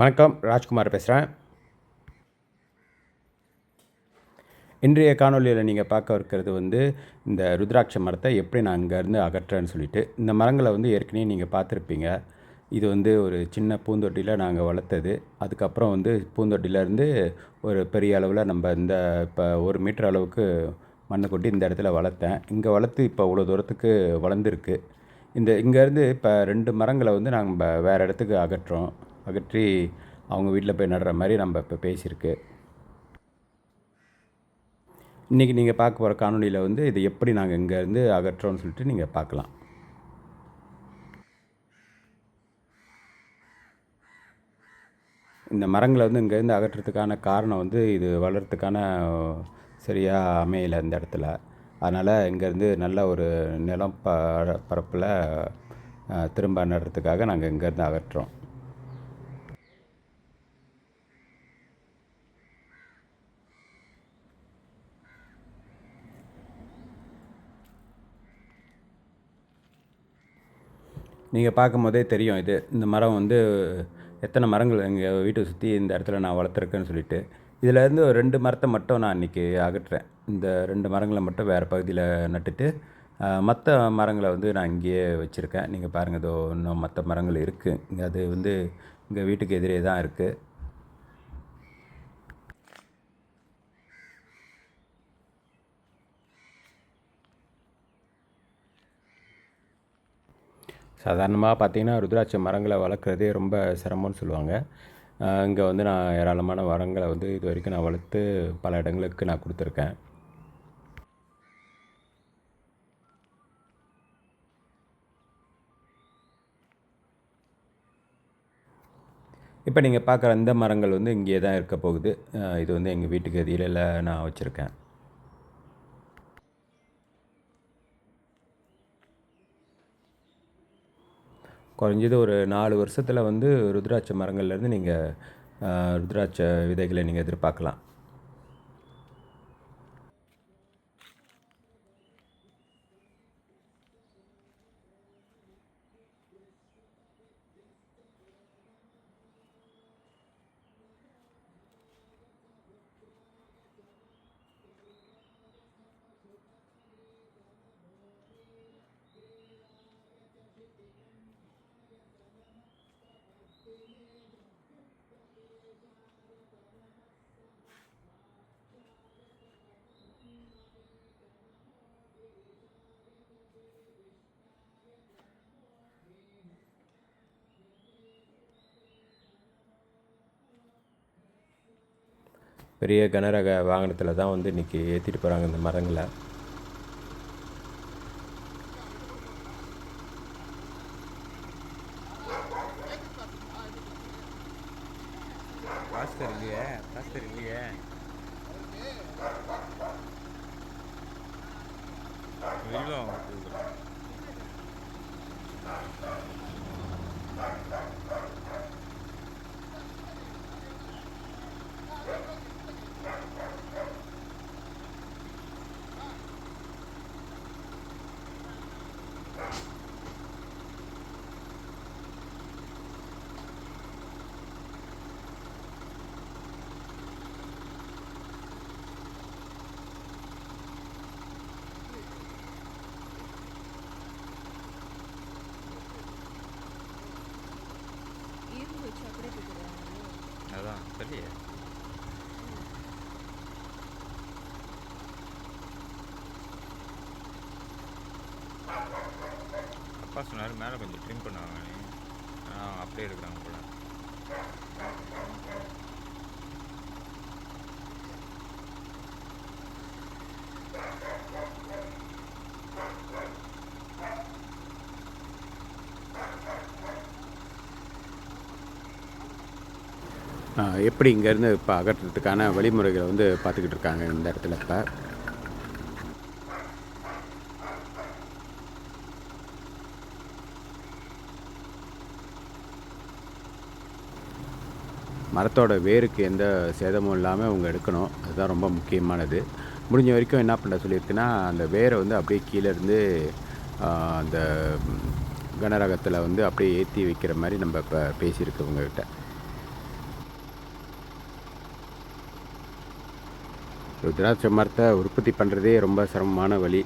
வணக்கம் ராஜ்குமார் பேசுகிறேன் இன்றைய காணொலியில் நீங்கள் பார்க்க இருக்கிறது வந்து இந்த ருத்ராட்ச மரத்தை எப்படி நான் அங்கேருந்து அகற்றேன்னு சொல்லிட்டு இந்த மரங்களை வந்து ஏற்கனவே நீங்கள் பார்த்துருப்பீங்க. இது வந்து ஒரு சின்ன பூந்தொட்டியில் நாங்கள் வளர்த்தது. அதுக்கப்புறம் வந்து பூந்தொட்டியிலேருந்து ஒரு பெரிய அளவில் நம்ம இந்த இப்போ ஒரு மீட்டர் அளவுக்கு மண்ணை கொட்டி இந்த இடத்துல வளர்த்தேன். இங்கே வளர்த்து இப்போ அவ்வளோ தூரத்துக்கு வளர்ந்துருக்கு. இந்த இங்கேருந்து இப்போ ரெண்டு மரங்களை வந்து நாங்கள் வேறு இடத்துக்கு அகற்றோம். அகற்றி அவங்க வீட்டில் போய் நடுற மாதிரி நம்ம இப்போ பேசியிருக்கு. இன்றைக்கி நீங்கள் பார்க்க போகிற காணொலியில் வந்து இது எப்படி நாங்கள் இங்கேருந்து அகற்றோம்னு சொல்லிட்டு நீங்கள் பார்க்கலாம். இந்த மரங்களை வந்து இங்கேருந்து அகற்றுறதுக்கான காரணம் வந்து இது வளர்கிறதுக்கான சரியாக அமையலை இந்த இடத்துல. அதனால் இங்கேருந்து நல்ல ஒரு நிலம் ப பரப்பில் திரும்ப நடுறதுக்காக நாங்கள் இங்கேருந்து அகற்றுறோம் நீங்கள் பார்க்கும் போதே தெரியும் இது இந்த மரம் வந்து எத்தனை மரங்கள் எங்கள் வீட்டை சுற்றி இந்த இடத்துல நான் வளர்த்துருக்கேன்னு சொல்லிட்டு. இதிலேருந்து ஒரு ரெண்டு மரத்தை மட்டும் நான் இன்றைக்கி அகற்றுறேன். இந்த ரெண்டு மரங்களை மட்டும் வேறு பகுதியில் நட்டுட்டு மற்ற மரங்களை வந்து நான் இங்கேயே வச்சுருக்கேன். நீங்கள் பாருங்கள் இதோ இன்னும் மற்ற மரங்கள் இருக்குது இங்கே அது வந்து இங்கே வீட்டுக்கு எதிரே தான் இருக்குது சாதாரணமாக பார்த்திங்கன்னா ருத்ராட்ச மரங்களை வளர்க்குறதே ரொம்ப சிரமம்னு சொல்லுவாங்க. இங்கே வந்து நான் ஏராளமான மரங்களை வந்து இது வரைக்கும் நான் வளர்த்து பல இடங்களுக்கு நான் கொடுத்துருக்கேன். இப்போ நீங்கள் பார்க்குற இந்த மரங்கள் வந்து இங்கேயே தான் இருக்க போகுது. இது வந்து எங்கள் வீட்டுக்கு எதிரில் நான் வச்சுருக்கேன். குறைஞ்சது ஒரு நாலு வருஷத்தில் வந்து ருத்ராட்ச மரங்கள்லேருந்து நீங்கள் ருத்ராட்ச விதைகளை நீங்கள் எதிர்பார்க்கலாம். பெரிய கனரக வாகனத்தில் தான் வந்து இன்றைக்கி ஏற்றிட்டு போகிறாங்க இந்த மரங்களை. அப்பா சொன்னார் மேலே கொஞ்சம் ட்ரிம் பண்ணுவாங்க ஆ அப்படியே எடுக்கிறாங்க போல. எப்படி இங்கேருந்து இப்போ அகற்றுறதுக்கான வழிமுறைகளை வந்து பார்த்துக்கிட்டு இருக்காங்க இந்த இடத்துல இப்போ? மரத்தோட வேருக்கு எந்த சேதமும் இல்லாமல் அவங்க எடுக்கணும். அதுதான் ரொம்ப முக்கியமானது. முடிஞ்ச வரைக்கும் என்ன பண்ண சொல்லியிருக்குன்னா அந்த வேரை வந்து அப்படியே கீழேருந்து அந்த கனரகத்தில் வந்து அப்படியே ஏற்றி வைக்கிற மாதிரி நம்ம இப்போ பேசியிருக்கவங்கக்கிட்ட ருத்ராட்ச மரத்தை உற்பத்தி பண்ணுறதே ரொம்ப சிரமமான வழி.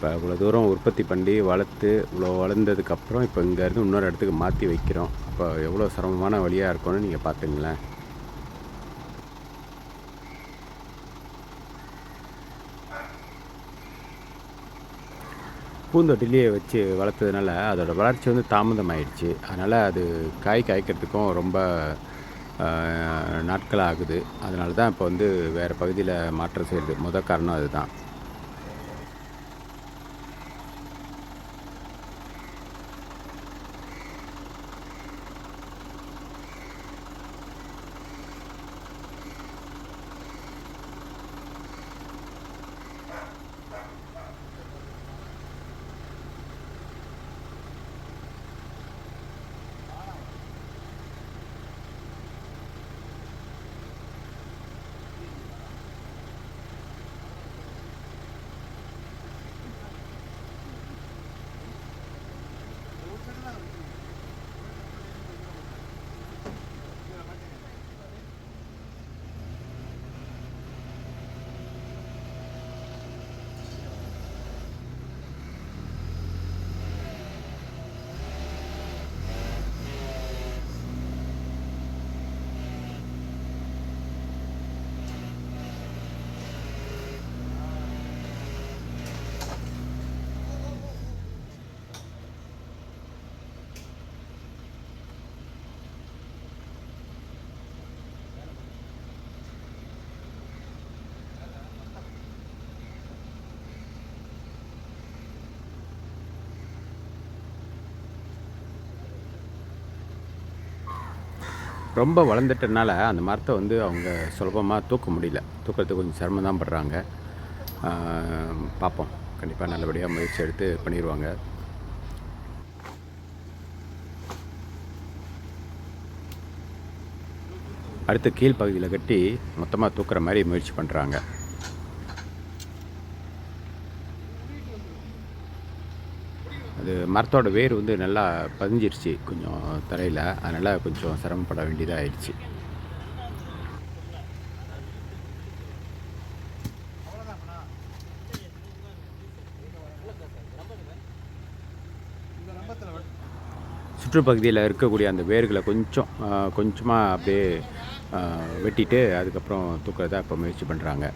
இப்போ இவ்வளோ தூரம் உற்பத்தி பண்ணி வளர்த்து இவ்வளோ வளர்ந்ததுக்கப்புறம் இப்போ இங்கேருந்து இன்னொரு இடத்துக்கு மாற்றி வைக்கிறோம். அப்போ எவ்வளோ சிரமமான வழியாக இருக்கும்னு நீங்கள் பார்த்துங்களேன் பூந்தொட்டிலேயே வச்சு வளர்த்ததுனால அதோட வளர்ச்சி வந்து தாமதமாயிடுச்சு. அதனால் அது காய் காய்க்கிறதுக்கும் ரொம்ப நாட்கள் ஆகுது அதனால தான் இப்போ வந்து வேறு பகுதியில் மாற்றம் செய்கிறது முத காரணம் அதுதான். ரொம்ப வளர்ந்துட்டனால அந்த மரத்தை வந்து அவங்க சுலபமாக தூக்க முடியல. தூக்கிறதுக்கு கொஞ்சம் சிரமம் தான் படுறாங்க. பார்ப்போம். கண்டிப்பாக நல்லபடியாக முயற்சி எடுத்து பண்ணிடுவாங்க அடுத்து கீழ்ப்பகுதியில் கட்டி மொத்தமாக தூக்குற மாதிரி முயற்சி பண்ணுறாங்க அது மரத்தோட வேர் வந்து நல்லா பதிஞ்சிருச்சு கொஞ்சம் தரையில். அதனால் கொஞ்சம் சிரமப்பட வேண்டியதாக ஆயிடுச்சு சுற்றுப்பகுதியில் இருக்கக்கூடிய அந்த வேர்களை கொஞ்சம் கொஞ்சமாக அப்படியே வெட்டிட்டு அதுக்கப்புறம் தூக்கிறதா இப்போ முயற்சி பண்ணுறாங்க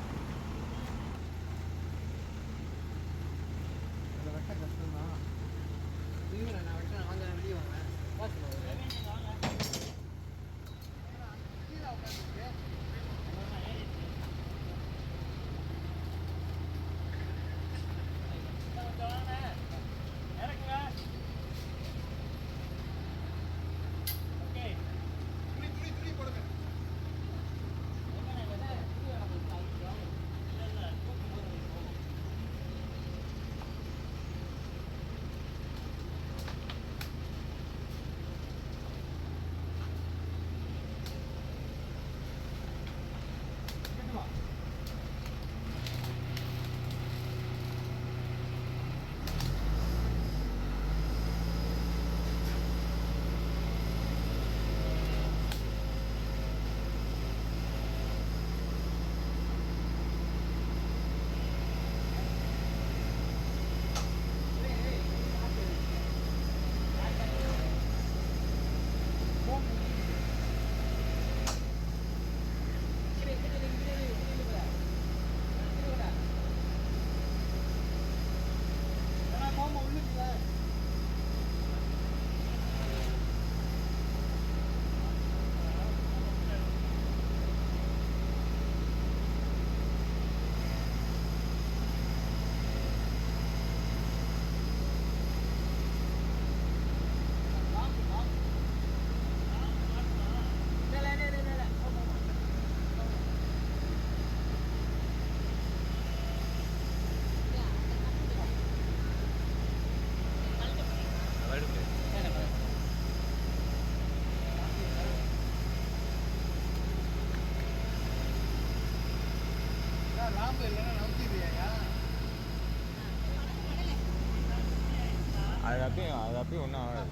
அது அப்படியே அது அப்படியே ஒன்றும் ஆகாது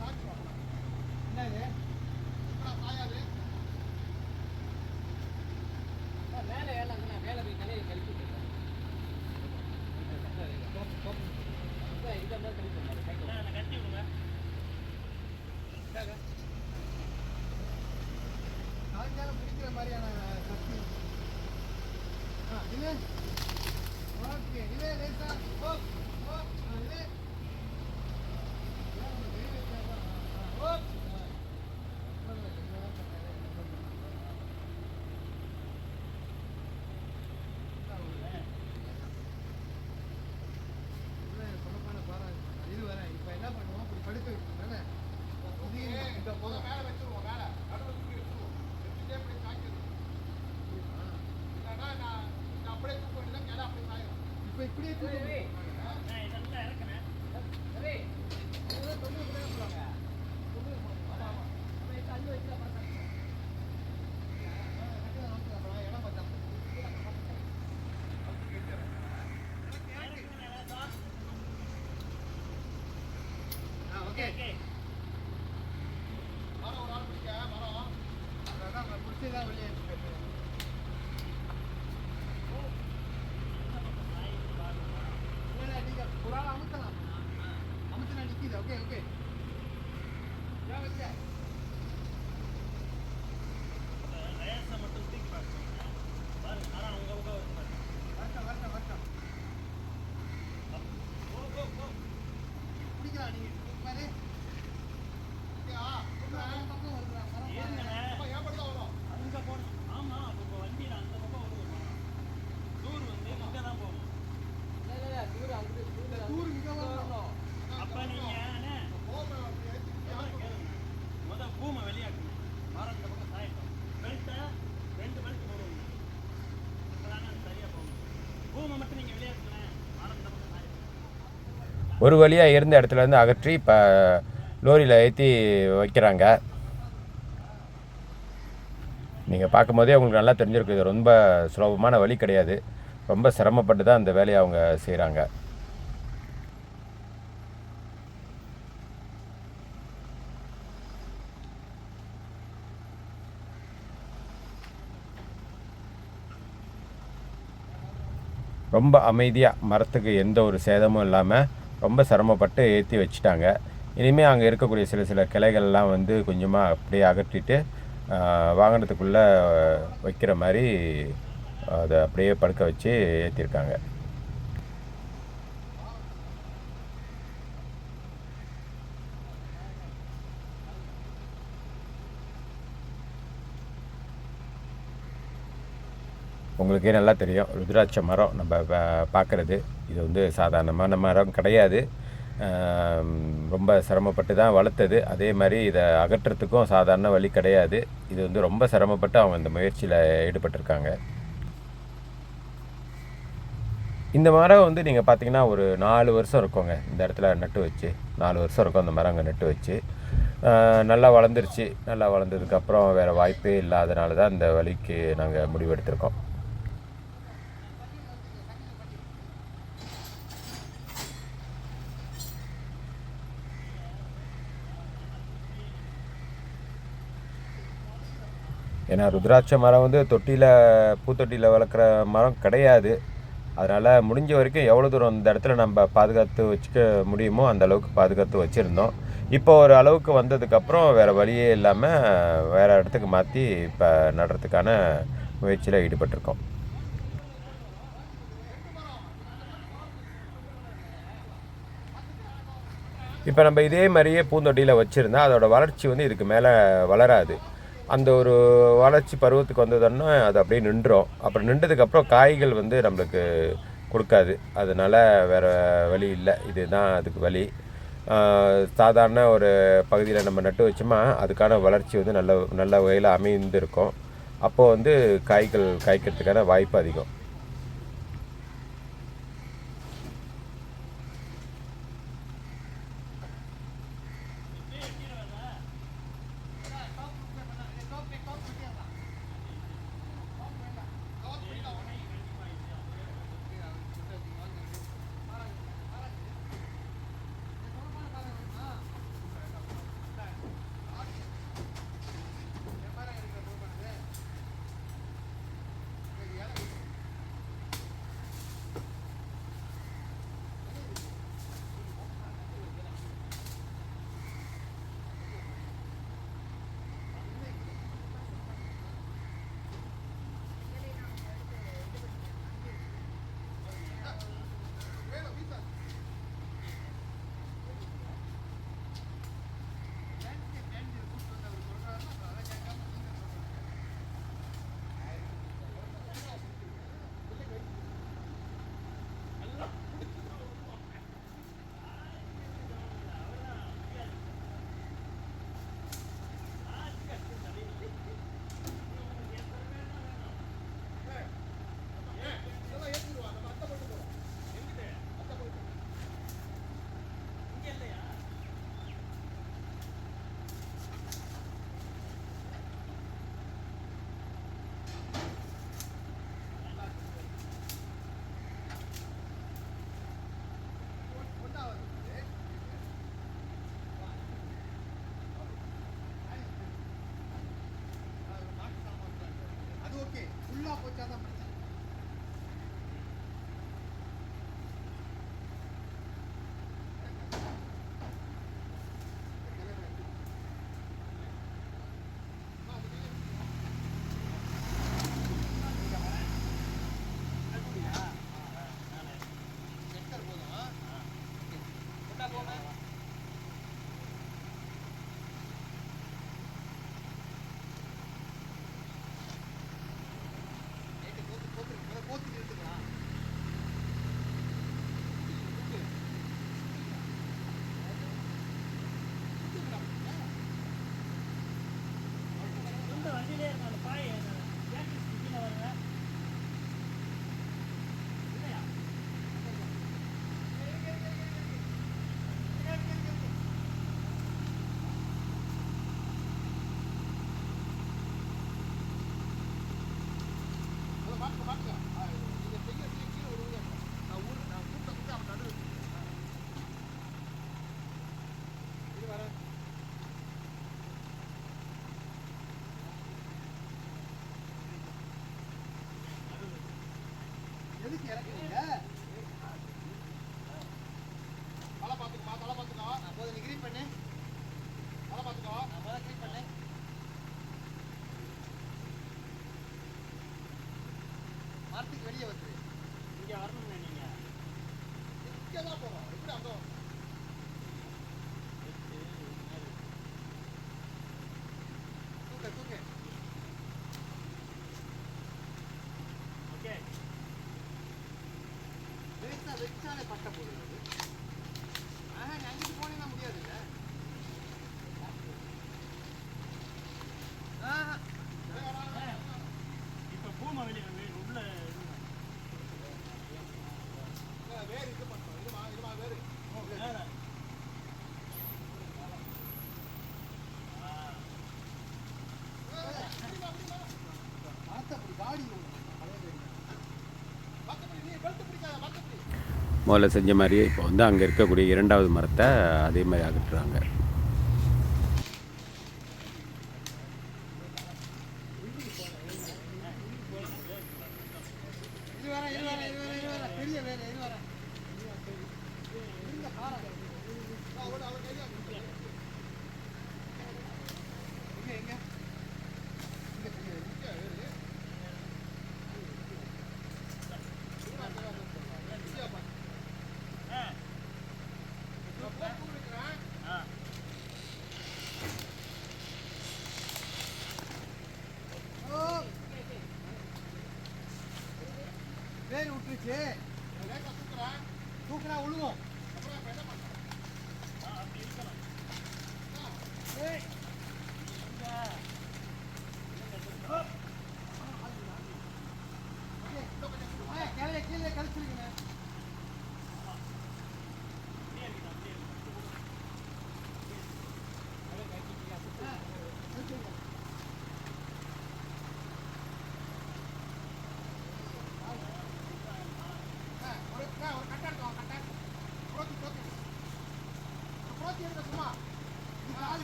மேலே ஏறலாம் மேலே போய் கலையை கழிக்க மாதிரியான சக்தி ஆ இது ஓகே இது லேசா ஓ ஓ ஆ, இது ஓ இது வரேன் இப்போ என்ன பண்ணுவோம் இப்படி படுக்க வைக்கணும் தானே இந்த போதும் மேலே வச்சிருவோம் மேலே நடுவில் தூக்கி வச்சிருவோம் வச்சுட்டே இப்படி சாய்க்கிறது இல்லைன்னா நான் நான் அப்படியே தூக்க வேண்டியதான் கிளை அப்படியே சாயிடும் இப்போ ஒரு வழியாக இருந்த இடத்துல இருந்து அகற்றி இப்போ லோரியில் ஏற்றி வைக்கிறாங்க. நீங்கள் பார்க்கும்போதே உங்களுக்கு நல்லா தெரிஞ்சிருக்கு இது ரொம்ப சுலபமான வழி கிடையாது. ரொம்ப சிரமப்பட்டு தான் அந்த வேலையை அவங்க செய்கிறாங்க ரொம்ப அமைதியாக மரத்துக்கு எந்த ஒரு சேதமும் இல்லாமல் ரொம்ப சிரமப்பட்டு ஏற்றி வச்சுட்டாங்க. இனிமேல் அங்கே இருக்கக்கூடிய சில சில கிளைகள்லாம் வந்து கொஞ்சமாக அப்படியே அகற்றிட்டு வாகனத்துக்குள்ளே வைக்கிற மாதிரி அதை அப்படியே படுக்க வச்சு ஏற்றிருக்காங்க உங்களுக்கே நல்லா தெரியும். ருத்ராட்ச மரம் நம்ம பார்க்குறது. இது வந்து சாதாரணமான மரம் கிடையாது. ரொம்ப சிரமப்பட்டு தான் வளர்த்தது. அதே மாதிரி இதை அகற்றுறதுக்கும் சாதாரண வழி கிடையாது. இது வந்து ரொம்ப சிரமப்பட்டு அவங்க இந்த முயற்சியில் ஈடுபட்டிருக்காங்க. இந்த மரம் வந்து நீங்கள் பார்த்தீங்கன்னா ஒரு நாலு வருஷம் இருக்குங்க. இந்த இடத்துல நட்டு வச்சு நாலு வருஷம் இருக்கும் அந்த மரம் அங்கே நட்டு வச்சு. நல்லா வளர்ந்துருச்சு. நல்லா வளர்ந்ததுக்கப்புறம் வேறு வாய்ப்பே இல்லாதனால தான் இந்த வழிக்கு நாங்கள் முடிவெடுத்திருக்கோம். ஏன்னா ருத்ராட்ச மரம் வந்து தொட்டியில் பூத்தொட்டியில் வளர்க்குற மரம் கிடையாது. அதனால் முடிஞ்ச வரைக்கும் எவ்வளோ தூரம் இந்த இடத்துல நம்ம பாதுகாத்து வச்சுக்க முடியுமோ அந்த அளவுக்கு பாதுகாத்து வச்சுருந்தோம். இப்போ ஒரு அளவுக்கு வந்ததுக்கப்புறம் வேறு வழியே இல்லாமல் வேறு இடத்துக்கு மாற்றி இப்போ நடுறதுக்கான முயற்சியில் ஈடுபட்டிருக்கோம். இப்போ நம்ம இதே மாதிரியே பூந்தொட்டியில் வச்சுருந்தா அதோடய வளர்ச்சி வந்து இதுக்கு மேலே வளராது. அந்த ஒரு வளர்ச்சி பருவத்துக்கு வந்ததுன்னா அது அப்படியே நின்றோம். அப்புறம் நின்றதுக்கப்புறம் காய்கள் வந்து நம்மளுக்கு கொடுக்காது. அதனால் வேறு வழி இல்லை. இதுதான் அதுக்கு வழி. சாதாரண ஒரு பகுதியில் நம்ம நட்டு வச்சோமா அதுக்கான வளர்ச்சி வந்து நல்ல நல்ல வகையில் அமைந்திருக்கும். அப்போது வந்து காய்கள் காய்க்கிறதுக்கான வாய்ப்பு அதிகம். 어깨 올라 보자 இறக்குறீங்க தலை பார்த்துக்கோ தலை பார்த்துக்கோ அப்போது பண்ணு தலை பார்த்துக்கோ 그 안에 바짝 보세요. முதல்ல செஞ்ச மாதிரியே இப்போ வந்து அங்கே இருக்கக்கூடிய இரண்டாவது மரத்தை அதே மாதிரி அகற்றுறாங்க Yeah.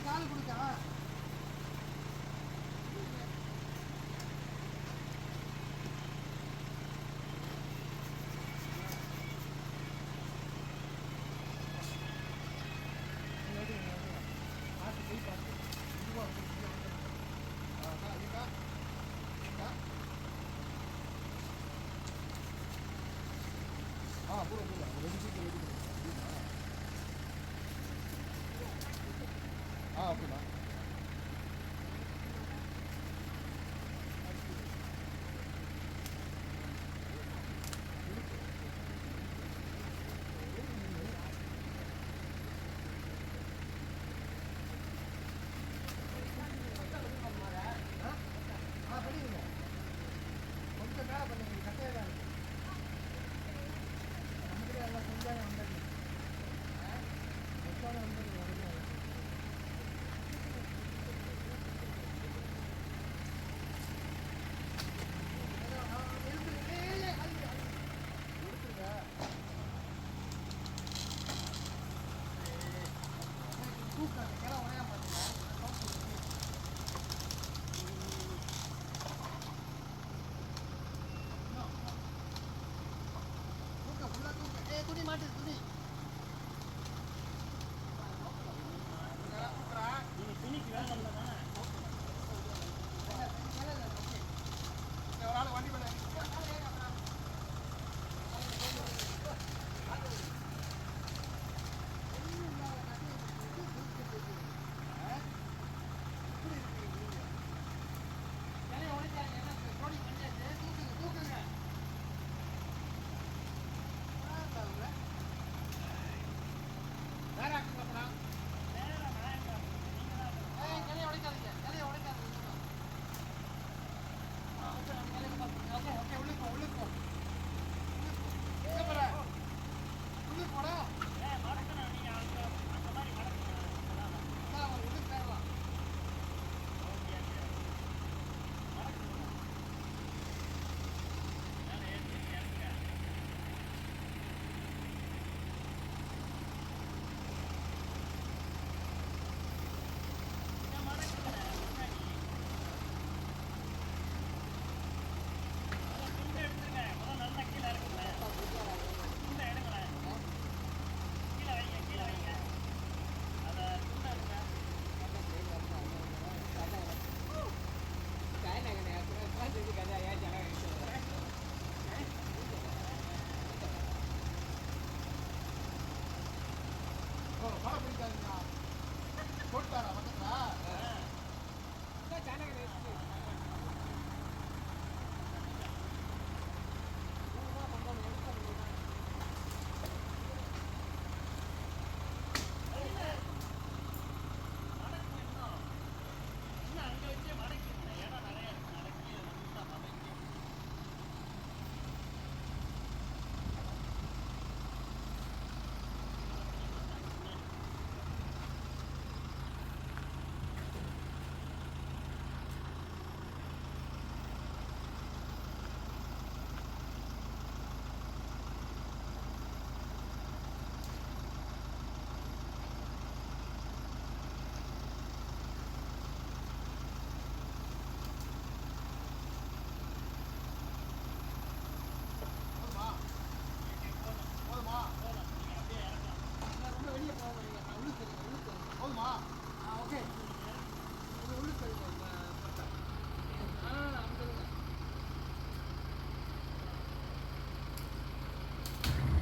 கால் கொடுத்தா 나왔구나.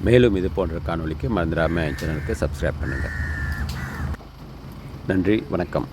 மேலும் இது போன்ற காணொலிக்கு மறந்துடாமல் சேனலுக்கு சப்ஸ்கிரைப் பண்ணுங்கள் நன்றி வணக்கம்.